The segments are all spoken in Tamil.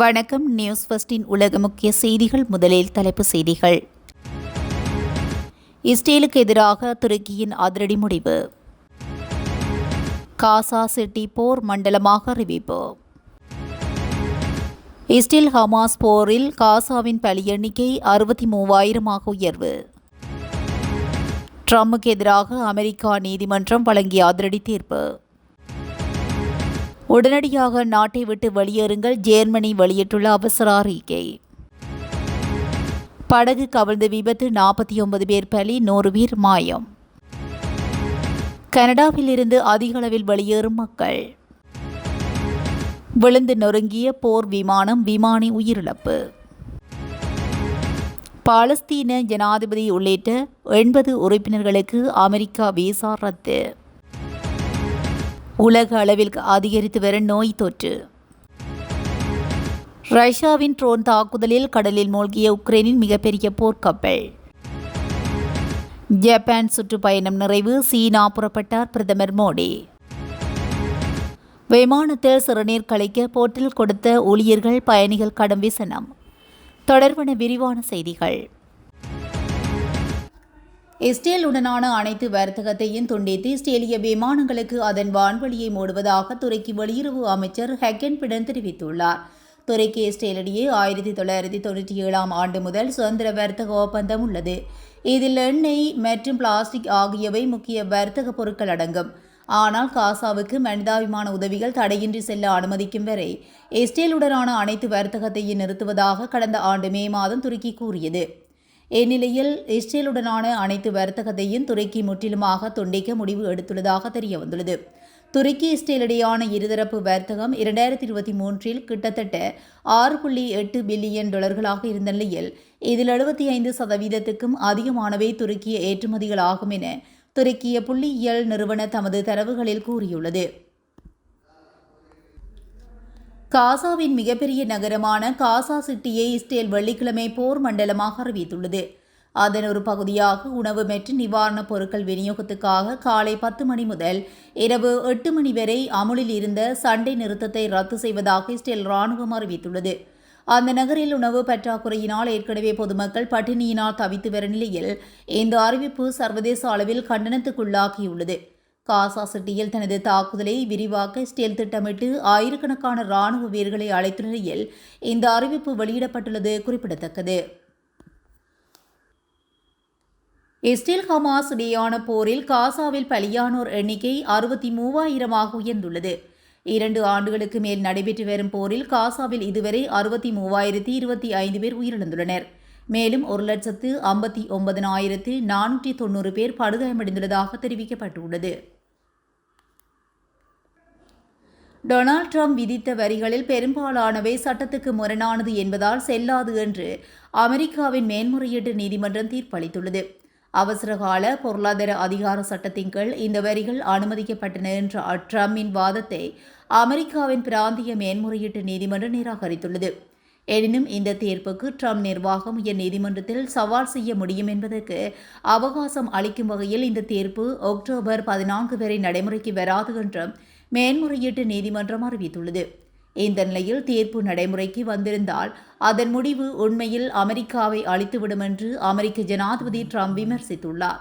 வணக்கம். நியூஸ் ஃபர்ஸ்டின் உலக முக்கிய செய்திகள். முதலில் தலைப்பு செய்திகள். இஸ்ரேலுக்கு எதிராக துருக்கியின் அதிரடி முடிவு. காசா சிட்டி போர் மண்டலமாக அறிவிப்பு. இஸ்ரேல் ஹமாஸ் போரில் காசாவின் பலி எண்ணிக்கை அறுபத்தி மூவாயிரமாக உயர்வு. ட்ரம்புக்கு எதிராக அமெரிக்கா நீதிமன்றம் வழங்கிய அதிரடி தீர்ப்பு. உடனடியாக நாட்டை விட்டு வெளியேறுங்கள். ஜேர்மனி வெளியிட்டுள்ள அவசர அறிக்கை. படகு கவிழ்ந்த விபத்து நாற்பத்தி ஒன்பது பேர் பலி நூறு பேர் மாயம். கனடாவில் இருந்து அதிக அளவில் வெளியேறும் மக்கள். விழுந்து நொறுங்கிய போர் விமானம் விமானி உயிரிழப்பு. பாலஸ்தீன ஜனாதிபதி உள்ளிட்ட எண்பது உறுப்பினர்களுக்கு அமெரிக்கா விசா ரத்து. உலக அளவில் அதிகரித்து வரும் நோய் தொற்று. ரஷ்யாவின் ட்ரோன் தாக்குதலில் கடலில் மூழ்கிய உக்ரைனின் மிகப்பெரிய போர்க்கப்பல். ஜப்பான் சுற்றுப்பயணம் நிறைவு சீனா புறப்பட்டார் பிரதமர் மோடி. விமானத்தில் சிறுநீர் கலைக்க போட்டில் கொடுத்த ஊழியர்கள் பயணிகள் கடும் விசனம். தொடர்பான விரிவான செய்திகள். இஸ்ரேலுடனான அனைத்து வர்த்தகத்தையும் துண்டித்து இஸ்ரேலிய விமானங்களுக்கு அதன் வான்வழியை மூடுவதாக துருக்கி வெளியுறவு அமைச்சர் ஹெக்கன் பிடன் தெரிவித்துள்ளார். துருக்கி இஸ்ரேலிடையே ஆயிரத்தி தொள்ளாயிரத்தி தொண்ணூற்றி ஏழாம் ஆண்டு முதல் சுதந்திர வர்த்தக ஒப்பந்தம் உள்ளது. இதில் எண்ணெய் மற்றும் பிளாஸ்டிக் ஆகியவை முக்கிய வர்த்தக பொருட்கள் அடங்கும். ஆனால் காசாவுக்கு மனிதாபிமான உதவிகள் தடையின்றி செல்ல அனுமதிக்கும் வரை இஸ்ரேலுடனான அனைத்து வர்த்தகத்தையும் நிறுத்துவதாக கடந்த ஆண்டு மே மாதம் துருக்கி கூறியது. இந்நிலையில் இஸ்ரேலுடனான அனைத்து வர்த்தகத்தையும் துருக்கி முற்றிலுமாக துண்டிக்க முடிவு எடுத்துள்ளதாக தெரிய வந்துள்ளது துருக்கி இஸ்ரேலிடையான இருதரப்பு வர்த்தகம் இரண்டாயிரத்தி இருபத்தி மூன்றில் கிட்டத்தட்ட ஆறு புள்ளி எட்டு பில்லியன் டாலர்களாக இருந்த நிலையில் இதில் எழுபத்தி ஐந்து சதவீதத்துக்கும் அதிகமானவை துருக்கிய ஏற்றுமதிகளாகும் என துருக்கிய புள்ளியியல் நிறுவன தமது தரவுகளில் கூறியுள்ளது. காசாவின் மிகப்பெரிய நகரமான காசா சிட்டியை இஸ்ரேல் வெள்ளிக்கிழமை போர் மண்டலமாக அறிவித்துள்ளது. அதன் ஒரு பகுதியாக உணவு மற்றும் நிவாரணப் பொருட்கள் விநியோகத்துக்காக காலை பத்து மணி முதல் இரவு எட்டு மணி வரை அமுலில் இருந்த சண்டை நிறுத்தத்தை ரத்து செய்வதாக இஸ்ரேல் ராணுவம் அறிவித்துள்ளது. அந்த நகரில் உணவு பற்றாக்குறையினால் ஏற்கனவே பொதுமக்கள் பட்டினியினால் தவித்து வர நிலையில் இந்த அறிவிப்பு சர்வதேச அளவில் கண்டனத்துக்குள்ளாகியுள்ளது. காசா சிட்டியில் தனது தாக்குதலை விரிவாக்க இஸ்ரேல் திட்டமிட்டு ஆயிரக்கணக்கான ராணுவ வீரர்களை அழைத்த நிலையில் இந்த அறிவிப்பு வெளியிடப்பட்டுள்ளது குறிப்பிடத்தக்கது. இஸ்ரேல் ஹமாஸ் இடையான போரில் காசாவில் பலியானோர் எண்ணிக்கை அறுபத்தி மூவாயிரமாக உயர்ந்துள்ளது. இரண்டு ஆண்டுகளுக்கு மேல் நடைபெற்று வரும் போரில் காசாவில் இதுவரை அறுபத்தி மூவாயிரத்தி இருபத்தி ஐந்து பேர் உயிரிழந்துள்ளனர். மேலும் ஒரு லட்சத்து ஐம்பத்தி ஒன்பதனாயிரத்து நானூற்றி தொண்ணூறு பேர் படுகாயமடைந்துள்ளதாக தெரிவிக்கப்பட்டுள்ளது. டொனால்ட் ட்ரம்ப் விதித்த வரிகளில் பெரும்பாலானவை சட்டத்துக்கு முரணானது என்பதால் செல்லாது என்று அமெரிக்காவின் மேன்முறையீட்டு நீதிமன்றம் தீர்ப்பளித்துள்ளது. அவசரகால பொருளாதார அதிகார சட்டத்தின் கீழ் இந்த வரிகள் அனுமதிக்கப்பட்டன என்ற ட்ரம்பின் வாதத்தை அமெரிக்காவின் பிராந்திய மேன்முறையீட்டு நீதிமன்றம் நிராகரித்துள்ளது. எனினும் இந்த தீர்ப்புக்கு ட்ரம்ப் நிர்வாகம் உயர் நீதிமன்றத்தில் சவால் செய்ய முடியும் என்பதற்கு அவகாசம் அளிக்கும் வகையில் இந்த தீர்ப்பு அக்டோபர் பதினான்கு வரை நடைமுறைக்கு வராது என்றும் மேன்முறையீட்டு நீதிமன்றம் அறிவித்துள்ளது. இந்த நிலையில் தீர்ப்பு நடைமுறைக்கு வந்திருந்தால் அதன் முடிவு உண்மையில் அமெரிக்காவை அழித்துவிடும் என்று அமெரிக்க ஜனாதிபதி ட்ரம்ப் விமர்சித்துள்ளார்.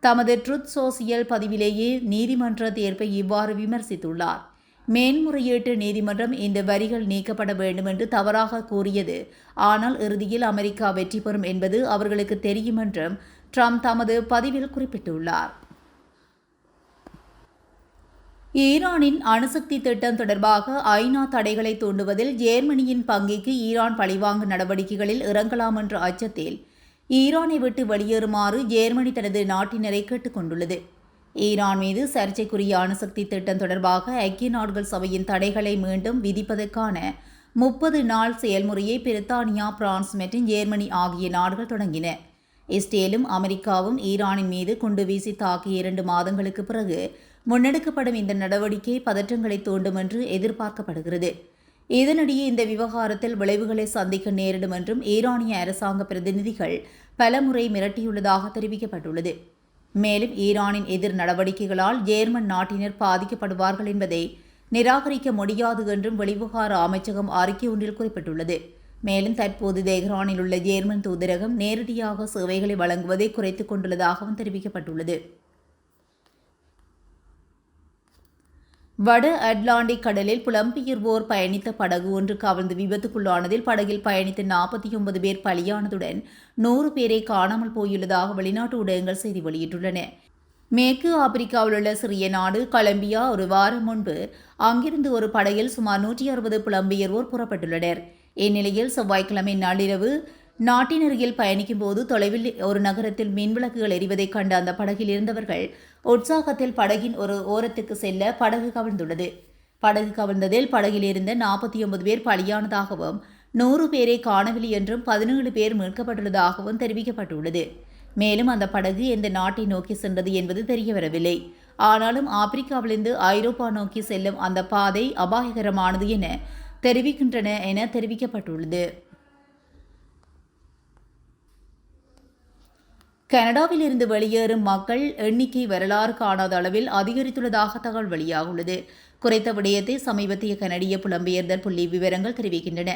தமது ட்ருத் சோசியல் பதிவிலேயே நீதிமன்ற தீர்ப்பை இவ்வாறு விமர்சித்துள்ளார். மேன்முறையீட்டு நீதிமன்றம் இந்த வரிகள் நீக்கப்பட வேண்டும் என்று தவறாக கூறியது. ஆனால் இறுதியில் அமெரிக்கா வெற்றி பெறும் என்பது அவர்களுக்கு தெரியும் என்றும் ட்ரம்ப் தமது பதிவில் குறிப்பிட்டுள்ளார். ஈரானின் அணுசக்தி திட்டம் தொடர்பாக ஐநா தடைகளை தூண்டுவதில் ஜேர்மனியின் பங்கிற்கு ஈரான் பழிவாங்கு நடவடிக்கைகளில் இறங்கலாம் என்ற அச்சத்தில் ஈரானை விட்டு வெளியேறுமாறு ஜேர்மனி தனது நாட்டினரை கேட்டுக்கொண்டுள்ளது ஈரான் மீது சர்ச்சைக்குரிய அணுசக்தி திட்டம் தொடர்பாக ஐக்கிய நாடுகள் சபையின் தடைகளை மீண்டும் விதிப்பதற்கான முப்பது நாள் செயல்முறையை பிரித்தானியா பிரான்ஸ் மற்றும் ஜேர்மனி ஆகிய நாடுகள் தொடங்கின. இஸ்ரேலும் அமெரிக்காவும் ஈரானின் மீது குண்டு வீசி தாக்கிய இரண்டு மாதங்களுக்கு பிறகு முன்னெடுக்கப்படும் இந்த நடவடிக்கை பதற்றங்களை தூண்டும் என்று எதிர்பார்க்கப்படுகிறது. இதனிடையே இந்த விவகாரத்தில் விளைவுகளை சந்திக்க நேரிடும் என்றும் ஈரானிய அரசாங்க பிரதிநிதிகள் பலமுறை மிரட்டியுள்ளதாக தெரிவிக்கப்பட்டுள்ளது. மேலும் ஈரானின் எதிர் நடவடிக்கைகளால் ஜேர்மன் நாட்டினர் பாதிக்கப்படுவார்கள் என்பதை நிராகரிக்க முடியாது என்றும் வெளிவிவகார அமைச்சகம் அறிக்கை ஒன்றில் குறிப்பிட்டுள்ளது. மேலும் தற்போது தெஹ்ரானில் உள்ள ஜேர்மன் தூதரகம் நேரடியாக சேவைகளை வழங்குவதை குறைத்துக் கொண்டுள்ளதாகவும் தெரிவிக்கப்பட்டுள்ளது. வட அட்லாண்டிக் கடலில் புலம்பெயர்வோர் பயணித்த படகு ஒன்று கவிழ்ந்து விபத்துக்குள்ளானதில் படகில் பயணித்த நாற்பத்தி ஒன்பது பேர் பலியானதுடன் நூறு பேரை காணாமல் போயுள்ளதாக வெளிநாட்டு ஊடகங்கள் செய்தி வெளியிட்டுள்ளன. மேற்கு ஆப்பிரிக்காவில் உள்ள சிறிய நாடு கொலம்பியா ஒரு வாரம் முன்பு அங்கிருந்து ஒரு படகில் சுமார் நூற்றி அறுபது புலம்பெயர்வோர் புறப்பட்டுள்ளனர். இந்நிலையில் செவ்வாய்க்கிழமை நள்ளிரவு நாட்டின் அருகில் பயணிக்கும் போது தொலைவில் ஒரு நகரத்தில் மின்விளக்குகள் எரிவதை கண்ட அந்த படகில் இருந்தவர்கள் உற்சாகத்தில் படகின் ஒரு ஓரத்துக்கு செல்ல படகு கவிழ்ந்துள்ளது. படகு கவிழ்ந்ததில் படகில் இருந்த நாற்பத்தி ஒன்பது பேர் பலியானதாகவும் நூறு பேரை காணவில்லை என்றும் பதினேழு பேர் மீட்கப்பட்டுள்ளதாகவும் தெரிவிக்கப்பட்டுள்ளது. மேலும் அந்த படகு எந்த நாட்டை நோக்கி சென்றது என்பது தெரியவரவில்லை. ஆனாலும் ஆப்பிரிக்காவிலிருந்து ஐரோப்பா நோக்கி செல்லும் அந்த பாதை அபாயகரமானது என தெரிவிக்கின்றன என தெரிவிக்கப்பட்டுள்ளது. கனடாவில் இருந்து வெளியேறும் மக்கள் எண்ணிக்கை வரலாறு காணாத அளவில் அதிகரித்துள்ளதாக தகவல் வெளியாகுள்ளது. குறைத்த விடயத்தை சமீபத்திய கனடிய புலம்பெயர்தல் புள்ளி விவரங்கள் தெரிவிக்கின்றன.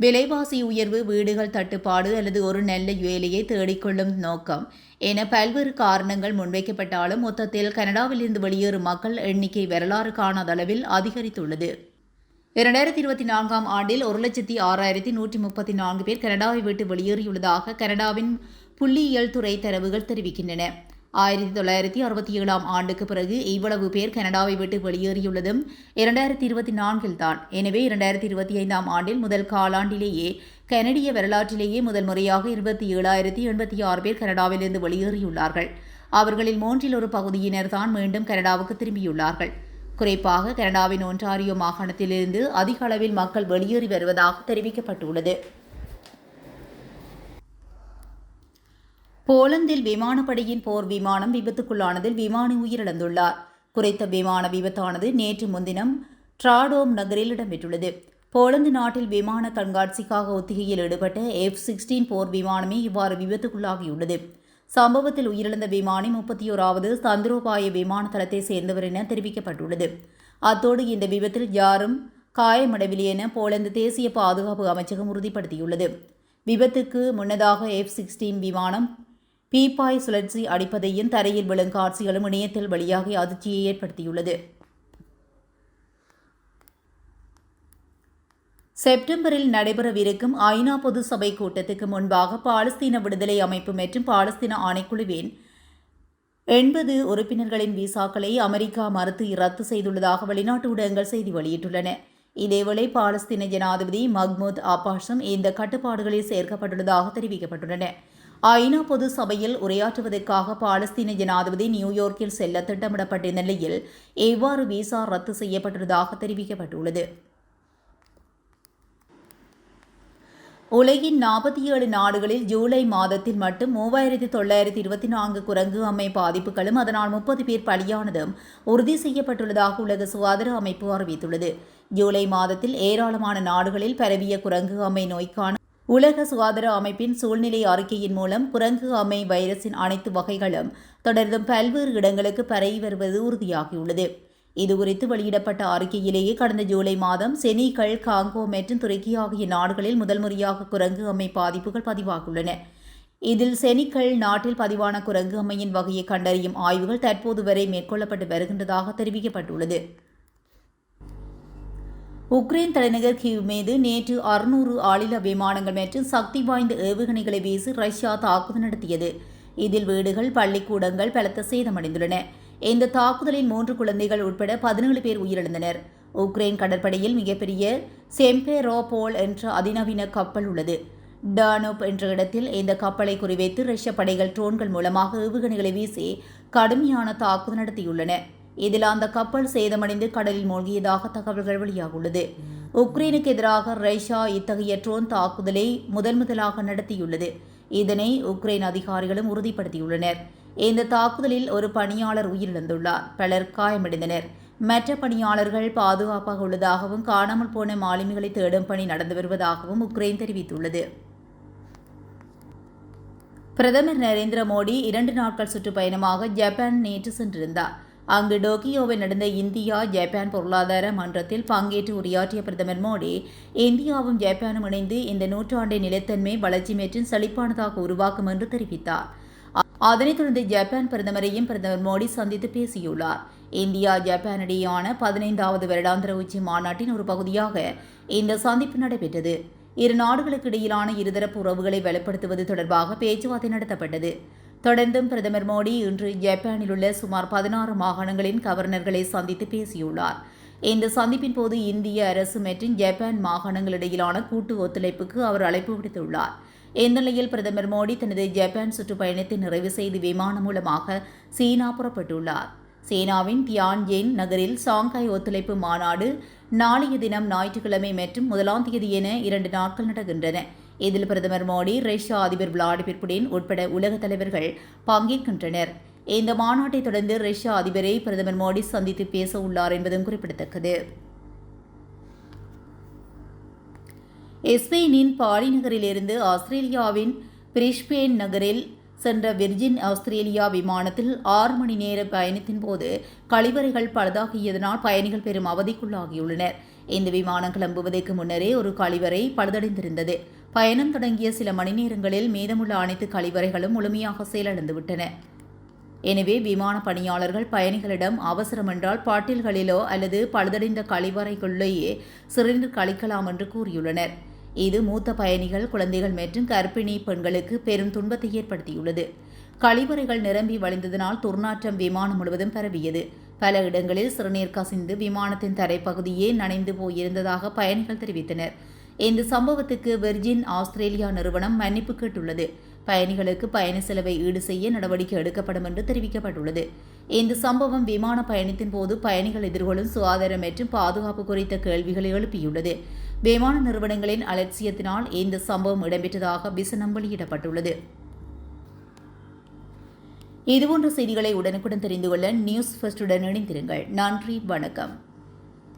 விலைவாசி உயர்வு வீடுகள் தட்டுப்பாடு அல்லது ஒரு நல்ல வேலையை தேடிக்கொள்ளும் நோக்கம் என பல்வேறு காரணங்கள் முன்வைக்கப்பட்டாலும் மொத்தத்தில் கனடாவில் இருந்து வெளியேறும் மக்கள் எண்ணிக்கை வரலாறு காணாத அளவில் அதிகரித்துள்ளது. இரண்டாயிரத்தி இருபத்தி நான்காம் ஆண்டில் ஒரு லட்சத்தி ஆறாயிரத்தி நூற்றி முப்பத்தி நான்கு பேர் கனடாவை விட்டு வெளியேறியுள்ளதாக கனடாவின் புள்ளியியல் துறை தரவுகள் தெரிவிக்கின்றன. ஆயிரத்தி தொள்ளாயிரத்தி அறுபத்தி ஏழாம் ஆண்டுக்கு பிறகு இவ்வளவு பேர் கனடாவை விட்டு வெளியேறியுள்ளதும் இரண்டாயிரத்தி இருபத்தி நான்கில் தான் எனவே இரண்டாயிரத்தி இருபத்தி ஐந்தாம் ஆண்டில் முதல் காலாண்டிலேயே கனடிய வரலாற்றிலேயே முதல் முறையாக இருபத்தி ஏழாயிரத்தி எண்பத்தி ஆறு பேர் கனடாவிலிருந்து வெளியேறியுள்ளார்கள். அவர்களில் மூன்றில் ஒரு பகுதியினர் தான் மீண்டும் கனடாவுக்கு திரும்பியுள்ளார்கள். குறிப்பாக கனடாவின் ஒன்றாரியோ மாகாணத்திலிருந்து அதிக அளவில் மக்கள் வெளியேறி வருவதாக தெரிவிக்கப்பட்டுள்ளது. போலந்தில் விமானப்படையின் போர் விமானம் விபத்துக்குள்ளானதில் விமானி உயிரிழந்துள்ளார். குறைத்த விமான விபத்தானது நேற்று முன்தினம் ட்ராடோம் நகரில் இடம்பெற்றுள்ளது. போலந்து நாட்டில் விமான கண்காட்சிக்காக ஒத்திகையில் ஈடுபட்ட எஃப் சிக்ஸ்டீன் போர் விமானமே இவ்வாறு விபத்துக்குள்ளாகியுள்ளது. சம்பவத்தில் உயிரிழந்த விமானி முப்பத்தி ஓராவது தந்திரோபாய விமான தளத்தை சேர்ந்தவர் என தெரிவிக்கப்பட்டுள்ளது. அத்தோடு இந்த விபத்தில் யாரும் காயமடைவில்லை என போலந்து தேசிய பாதுகாப்பு அமைச்சகம் உறுதிப்படுத்தியுள்ளது. விபத்துக்கு முன்னதாக எஃப் சிக்ஸ்டீன் விமானம் பீப்பாய் சுழற்சி அடிப்பதையும் தரையில் விழும் காட்சிகளும் இணையத்தில் வெளியாகி அதிர்ச்சியை ஏற்படுத்தியுள்ளது. செப்டம்பரில் நடைபெறவிருக்கும் ஐநா பொது சபை கூட்டத்துக்கு முன்பாக பாலஸ்தீன விடுதலை அமைப்பு மற்றும் பாலஸ்தீன ஆணைக்குழுவின் எண்பது உறுப்பினர்களின் விசாக்களை அமெரிக்கா மறுத்து ரத்து செய்துள்ளதாக வெளிநாட்டு ஊடகங்கள் செய்தி வெளியிட்டுள்ளன. இதேவேளை பாலஸ்தீன ஜனாதிபதி மஹ்மூத் அப்பாஷும் இந்த கட்டுப்பாடுகளில் சேர்க்கப்பட்டுள்ளதாக தெரிவிக்கப்பட்டுள்ளன. ஐநா பொது சபையில் உரையாற்றுவதற்காக பாலஸ்தீன ஜனாதிபதி நியூயார்க்கில் செல்ல திட்டமிடப்பட்ட நிலையில் எவ்வாறு விசா ரத்து செய்யப்பட்டுள்ளதாக தெரிவிக்கப்பட்டுள்ளது. உலகின் நாற்பத்தி ஏழு நாடுகளில் ஜூலை மாதத்தில் மட்டும் மூவாயிரத்தி தொள்ளாயிரத்தி இருபத்தி நான்கு குரங்கு அம்மை பாதிப்புகளும் அதனால் முப்பது பேர் பலியானதும் உறுதி செய்யப்பட்டுள்ளதாக உலக சுகாதார அமைப்பு அறிவித்துள்ளது. ஜூலை மாதத்தில் ஏராளமான நாடுகளில் பரவிய குரங்கு அம்மை நோய்க்கான உலக சுகாதார அமைப்பின் சூழ்நிலை அறிக்கையின் மூலம் குரங்கு அம்மை வைரஸின் அனைத்து வகைகளும் தொடர்ந்தும் பல்வேறு இடங்களுக்கு பரவி வருவது உறுதியாகியுள்ளது. இதுகுறித்து வெளியிடப்பட்ட அறிக்கையிலேயே கடந்த ஜூலை மாதம் செனிகள் காங்கோ மற்றும் துருக்கி ஆகிய நாடுகளில் முதல் முறையாக குரங்கு அம்மை பாதிப்புகள் பதிவாகியுள்ளன. இதில் செனிக்கள் நாட்டில் பதிவான குரங்கு அம்மையின் வகையை கண்டறியும் ஆய்வுகள் தற்போது வரை மேற்கொள்ளப்பட்டு வருகின்றதாக தெரிவிக்கப்பட்டுள்ளது. உக்ரைன் தலைநகர் கிவ் மீது நேற்று அறுநூறு ஆளில்லா விமானங்கள் மற்றும் சக்தி வாய்ந்த ஏவுகணைகளை வீசி ரஷ்யா தாக்குதல் நடத்தியது. இதில் வீடுகள் பள்ளிக்கூடங்கள் பலத்த சேதமடைந்துள்ளன. இந்த தாக்குதலில் மூன்று குழந்தைகள் உட்பட பதினேழு பேர் உயிரிழந்தனர். உக்ரைன் கடற்படையில் மிகப்பெரிய செம்பேரோபோல் என்ற அதிநவீன கப்பல் உள்ளது. டானோப் என்ற இடத்தில் இந்த கப்பலை குறிவைத்து ரஷ்ய படைகள் ட்ரோன்கள் மூலமாக ஏவுகணைகளை வீசி கடுமையான தாக்குதல் நடத்தியுள்ளன. இதில் அந்த கப்பல் சேதமடைந்து கடலில் மூழ்கியதாக தகவல்கள் வெளியாகுள்ளது உக்ரைனுக்கு எதிராக ரஷ்யா இத்தகைய ட்ரோன் தாக்குதலை முதன் முதலாக நடத்தியுள்ளது. இதனை உக்ரைன் அதிகாரிகளும் உறுதிப்படுத்தியுள்ளனர். இந்த தாக்குதலில் ஒரு பணியாளர் உயிரிழந்துள்ளார். பலர் காயமடைந்தனர். மற்ற பணியாளர்கள் பாதுகாப்பாக உள்ளதாகவும் காணாமல் போன மாலுமிகளை தேடும் பணி நடந்து வருவதாகவும் உக்ரைன் தெரிவித்துள்ளது. பிரதமர் நரேந்திர மோடி இரண்டு நாட்கள் சுற்றுப்பயணமாக ஜப்பான் நேற்று சென்றிருந்தார். அங்கு டோக்கியோவில் நடந்த இந்தியா ஜப்பான் பொருளாதார மன்றத்தில் பங்கேற்று உரையாற்றிய பிரதமர் மோடி இந்தியாவும் ஜப்பானும் இணைந்து இந்த நூற்றாண்டை நிலைத்தன்மை வளர்ச்சி மற்றும் செழிப்பானதாக உருவாக்கும் என்று தெரிவித்தார். அதனைத் தொடர்ந்து ஜப்பான் பிரதமரையும் பிரதமர் மோடி சந்தித்து பேசியுள்ளார். இந்தியா ஜப்பான் இடையேயான பதினைந்தாவது வருடாந்திர உச்சி மாநாட்டின் ஒரு பகுதியாக இந்த சந்திப்பு நடைபெற்றது. இரு நாடுகளுக்கு இடையிலான இருதரப்பு உறவுகளை வலுப்படுத்துவது தொடர்பாக பேச்சுவார்த்தை நடத்தப்பட்டது. தொடர்ந்தும் பிரதமர் மோடி இன்று ஜப்பானில் உள்ள சுமார் பதினாறு மாகாணங்களின் கவர்னர்களை சந்தித்து பேசியுள்ளார். இந்த சந்திப்பின் போது இந்திய அரசு மற்றும் ஜப்பான் மாகாணங்களிடையிலான கூட்டு ஒத்துழைப்புக்கு அவர் அழைப்பு விடுத்துள்ளார். இந்த நிலையில் பிரதமர் மோடி தனது ஜப்பான் சுற்றுப்பயணத்தை நிறைவு செய்து விமானம் மூலமாக சீனா புறப்பட்டுள்ளார். சீனாவின் தியான்ஜென் நகரில் சாங்காய் ஒத்துழைப்பு மாநாடு நாளைய தினம் ஞாயிற்றுக்கிழமை மற்றும் முதலாம் தேதி என இரண்டு நாட்கள் நடக்கின்றன. இதில் பிரதமர் மோடி ரஷ்யா அதிபர் விளாடிமிர் புடின் உட்பட உலக தலைவர்கள் பங்கேற்கின்றனர். இந்த மாநாட்டை தொடர்ந்து ரஷ்யா அதிபரை பிரதமர் மோடி சந்தித்து பேச உள்ளார் என்பதும் குறிப்பிடத்தக்கது. எஸ்பெயினின் பாலி நகரிலிருந்து ஆஸ்திரேலியாவின் பிரிஸ்பேன் நகரில் சென்ற விர்ஜின் ஆஸ்திரேலியா விமானத்தில் ஆறு மணி நேர பயணத்தின் போது கழிவறைகள் பழுதாகியதனால் பயணிகள் பெரும் அவதிக்குள்ளாகியுள்ளனர். இந்த விமானம் கிளம்புவதற்கு முன்னரே ஒரு கழிவறை பழுதடைந்திருந்தது. பயணம் தொடங்கிய சில மணி நேரங்களில் மீதமுள்ள அனைத்து கழிவறைகளும் முழுமையாக செயலிழந்துவிட்டன எனவே விமான பணியாளர்கள் பயணிகளிடம் அவசரம் என்றால் பாட்டில்களிலோ அல்லது பழுதடைந்த கழிவறைகளிலேயே சிறிது கழிக்கலாம் என்று கூறியுள்ளனர். இது மூத்த பயணிகள் குழந்தைகள் மற்றும் கர்ப்பிணி பெண்களுக்கு பெரும் துன்பத்தை ஏற்படுத்தியுள்ளது. கழிவறைகள் நிரம்பி வழிந்ததனால் துர்நாற்றம் விமானம் முழுவதும் பரவியது. பல இடங்களில் சிறுநீர் கசிந்து விமானத்தின் தரைப்பகுதியே நனைந்து போயிருந்ததாக பயணிகள் தெரிவித்தனர். இந்த சம்பவத்துக்கு வெர்ஜின் ஆஸ்திரேலியா நிறுவனம் மன்னிப்பு கேட்டுள்ளது. பயணிகளுக்கு பயண செலவை ஈடு செய்ய நடவடிக்கை எடுக்கப்படும் என்று தெரிவிக்கப்பட்டுள்ளது. இந்த சம்பவம் விமான பயணத்தின் போது பயணிகள் எதிர்கொள்ளும் சுகாதாரம் மற்றும் பாதுகாப்பு குறித்த கேள்விகளை எழுப்பியுள்ளது. விமான நிறுவனங்களின் அலட்சியத்தினால் இந்த சம்பவம் இடம்பெற்றதாக விசனம் வெளியிடப்பட்டுள்ளது. இதுபோன்ற செய்திகளை உடனுக்குடன் தெரிந்து கொள்ள நியூஸ் ஃபர்ஸ்டுடன் இணைந்திருங்கள். நன்றி வணக்கம்.